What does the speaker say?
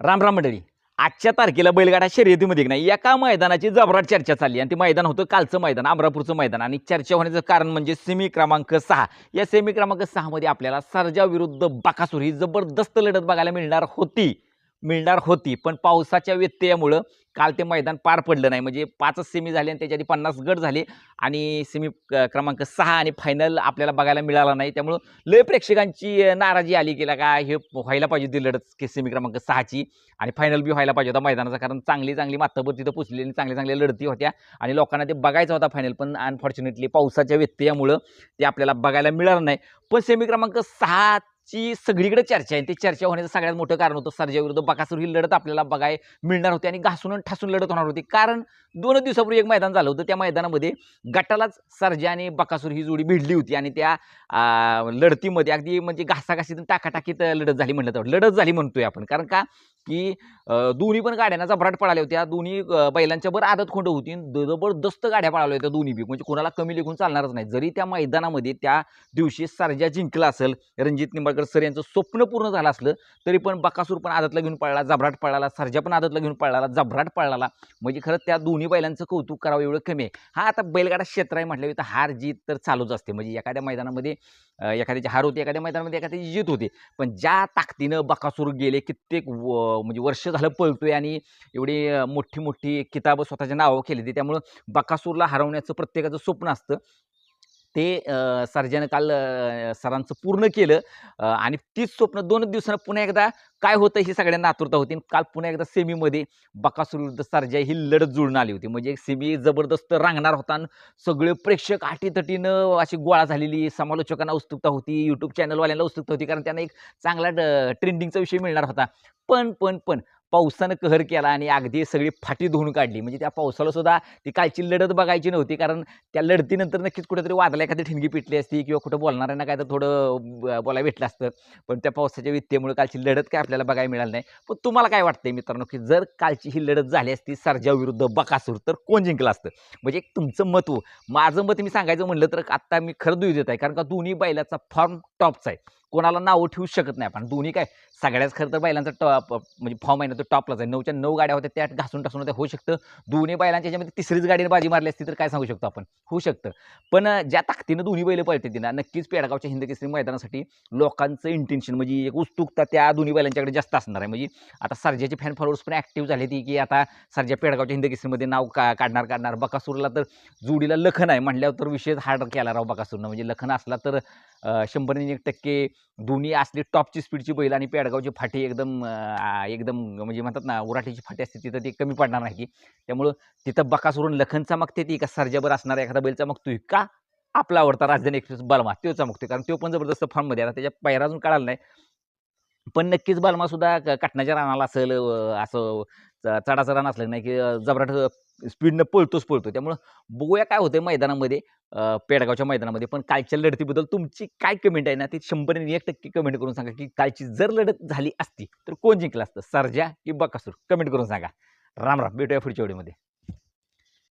राम राम मंडळी. आजच्या तारखेला बैलगाडा शर्यतीमध्ये नाही एका मैदानाची जबराट चर्चा चालली आणि ते मैदान होतं कालचं मैदान अमरापूरचं मैदान. आणि चर्चा होण्याचं कारण म्हणजे सेमी क्रमांक सहा. या सेमी क्रमांक सहामध्ये आपल्याला सरजा विरुद्ध बाकासूर ही जबरदस्त लढत बघायला मिळणार होती. मिळणार होती. पण पावसाच्या व्यत्ययामुळं काल ते मैदान पार पडलं नाही. म्हणजे पाचच सेमी झाले आणि त्याच्या आधी पन्नास गट झाले आणि सेमी क्रमांक सहा आणि फायनल आपल्याला बघायला मिळाला नाही. त्यामुळं लय प्रेक्षकांची नाराजी आली की का हे व्हायला पाहिजे होती लढत की सेमी क्रमांक सहाची आणि फायनल बी व्हायला पाहिजे होता मैदानाचा. कारण चांगली चांगली मातबर तिथं पुचलेली आणि चांगल्या चांगल्या लढती होत्या आणि लोकांना ते बघायचा होता फायनल पण अनफॉर्च्युनेटली पावसाच्या व्यत्ययामुळं ते आपल्याला बघायला मिळालं नाही. पण सेमी क्रमांक सहा ची सगळीकडे चर्चा आहे. ती चर्चा होण्याचं सगळ्यात मोठं कारण होतं सर्जाविरुद्ध बकासूर ही लढत आपल्याला बघाय मिळणार होती आणि घासून ठासून लढत होणार होती. कारण दोन दिवसापूर्वी एक मैदान झालं होतं. त्या मैदानामध्ये गटालाच सर्जा आणि बकासूर ही जोडी भिडली होती आणि त्या लढतीमध्ये अगदी म्हणजे घासाघासीतून टाकाटाकीत लढत झाली म्हणलं तर. लढत झाली म्हणतोय आपण. कारण का? की दोन्ही पण गाड्यांना जबराट पळाल्या होत्या. दोन्ही बैलांच्या बर आदत खोंड होती जबरदस्त गाड्या पळाल्या होत्या दोन्ही बी. म्हणजे कोणाला कमी लेखून चालणारच नाही. जरी त्या मैदानामध्ये त्या दिवशी सर्जा जिंकला असेल रणजित निंबाळकर सर यांचं स्वप्न पूर्ण झालं असलं तरी पण बकासूर पण आदतला घेऊन पळाला जबराट पळाला सर्जा पण आदतला घेऊन पळाला जबराट पळाला. म्हणजे खरं त्या दोन्ही बैलांचं कौतुक करावं एवढं कमी आहे. हा आता बैलगाडा क्षेत्र आहे म्हटलं तर हार जीत तर चालूच असते. म्हणजे एखाद्या मैदानामध्ये एखाद्याची हार होती एखाद्या मैदानामध्ये एखाद्याची जीत होते. पण ज्या ताकदीनं बकासूर गेले कित्येक व- म्हणजे वर्ष झालं पळतोय आणि एवढी मोठी मोठी किताबं स्वतःच्या नावावर केली ती त्यामुळं बकासूरला हरवण्याचं प्रत्येकाचं स्वप्न असतं. ते अ, काल सरांचं पूर्ण केलं आणि तीच स्वप्न दोन दिवसानं पुन्हा एकदा काय होतं ही सगळ्यांना आतुरता होती. आणि काल पुन्हा एकदा सेमीमध्ये बकासूर विरुद्ध सर्जा ही लढत जुळून आली होती. म्हणजे सेमी जबरदस्त रांगणार होता आणि सगळे प्रेक्षक आटीतटीनं अशी गोळा झालेली समालोचकांना उत्सुकता होती यूट्यूब चॅनलवाल्यांना उत्सुकता होती कारण त्यांना एक चांगला ट्रेंडिंगचा विषय मिळणार होता. पण पण पण पावसानं कहर केला आणि अगदी सगळी फाटी धुवून काढली. म्हणजे त्या पावसाला सुद्धा ती कालची लढत बघायची नव्हती. कारण त्या लढतीनंतर नक्कीच कुठेतरी वादला एखादी ठिणगी पिटली असती किंवा कुठं बोलणाऱ्यांना काय तर थोडं बोलायला भेटलं असतं. पण त्या पावसाच्या व्यत्येमुळे कालची लढत काय आपल्याला बघायला मिळाली नाही. पण तुम्हाला काय वाटतंय मित्रांनो की जर कालची ही लढत झाली असती सरजाविरुद्ध बकासूर तर कोण जिंकलं असतं? म्हणजे एक तुमचं मत हो. माझं मत मी सांगायचं म्हणलं तर आत्ता मी खरं दुई देत आहे. कारण का दोन्ही बैलाचा फॉर्म टॉपचा आहे. कोणाला नावं ठेवू शकत नाही आपण. दोन्ही काय? सगळ्याच खरं तर बैलांचा टॉप म्हणजे फॉर्म आहे ना तो टॉपलाच आहे. नऊच्या नऊ गाड्या होत्या त्या घासून टासून होत्या होऊ शकतं. दोन्ही बैलांच्या याच्यामध्ये तिसरीच गाडीने बाजी मारली असती तर काय सांगू शकतो आपण? होऊ शकतं. पण ज्या ताकदीनं दोन्ही बैल पळते तिनं नक्कीच पेडगावच्या हिंदकेसरी मैदानासाठी लोकांचं इंटेन्शन म्हणजे एक उत्सुकता त्या दोन्ही बैलांच्याकडे जास्त असणार आहे. म्हणजे आता सर्जाचे फॅन फॉलोअर्स पण ॲक्टिव्ह झाले ती की आता सर्जा पेडगावच्या हिंदकेसरीमध्ये नाव का काढणार काढणार. बकासूरला तर जोडीला लखन आहे म्हणल्यावर तर विशेष हार्ड केला राव बकासूरनं. म्हणजे लखन असला तर शंभर एक टक्के दोन्ही असली टॉपची स्पीडची बैल आणि पेडगावची फाटी एकदम एकदम म्हणजे म्हणतात ना उराठीची फाटी असते तिथं ती कमी पडणार नाही. की त्यामुळं तिथं बकासवरून लखन चमकते ती का सर्जाबर असणारा एखादा बैल चमकतोय का? आपला आवडता राजधानी एक्सप्रेस बलमा तो चमकतोय. कारण तो पण जबरदस्त फॉर्ममध्ये आता त्याच्या पैरा अजून कळाला नाही. पण नक्कीच बालमा सुद्धा क- रानाला असेल असं च- चढाचं रान असलं नाही की जबराट स्पीडनं पळतोच पळतो त्यामुळं बघूया काय होतं मैदानामध्ये पेडगावच्या मैदानामध्ये. पण कालच्या लढतीबद्दल तुमची काय कमेंट आहे ना ती शंभर एक टक्के कमेंट करून सांगा की कालची जर लढत झाली असती तर कोण जिंकलं असतं? सरजा की बकासूर? कमेंट करून सांगा. राम राम. भेटूया पुढच्या व्हिडिओमध्ये.